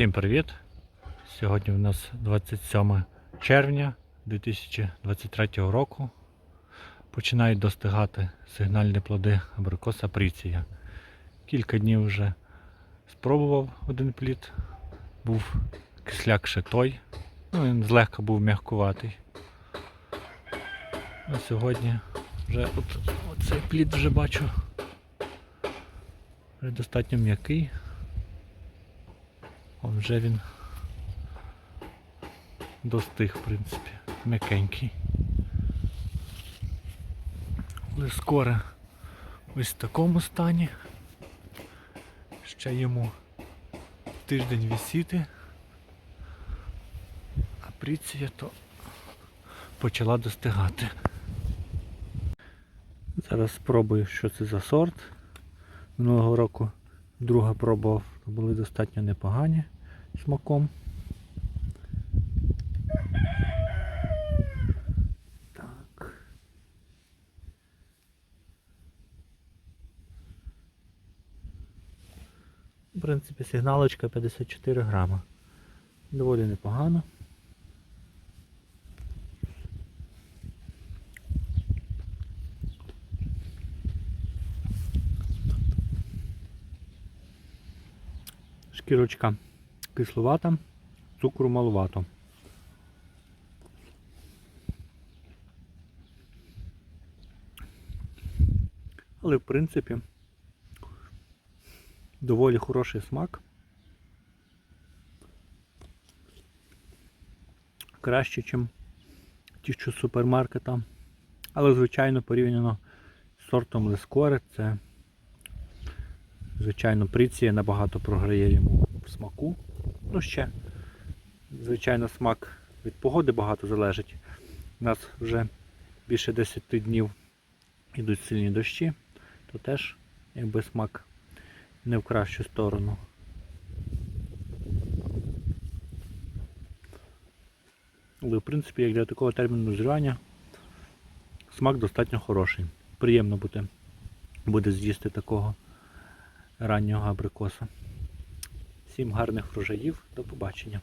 Всім привіт! Сьогодні у нас 27 червня 2023 року. Починають достигати сигнальні плоди абрикоса Пріція. Кілька днів вже спробував один плід. Був кисляк ще той. Ну, він злегка був м'якуватий. А сьогодні вже от, оцей плід вже бачу. Вже достатньо м'який. О, вже він достиг, в принципі, м'якенький. Але скоро ось в такому стані. Ще йому тиждень висіти. А пріція то почала достигати. Зараз спробую, що це за сорт. Минулого року друга пробував, були достатньо непогані смаком. Так. В принципі, сигналочка 54 грама. Доволі непогано. Шкірочка кисловата, цукру маловато. Але в принципі доволі хороший смак. Краще, ніж ті, що з супермаркета. Але, звичайно, порівняно з сортом Лескоре, це Звичайно, приція набагато програє йому в смаку. Ну ще, звичайно, смак від погоди багато залежить. У нас вже більше 10 днів йдуть сильні дощі, то теж якби смак не в кращу сторону. Але в принципі, як для такого терміну дозрівання, смак достатньо хороший. Приємно буде, буде з'їсти такого раннього абрикоса. Всім гарних врожаїв, до побачення.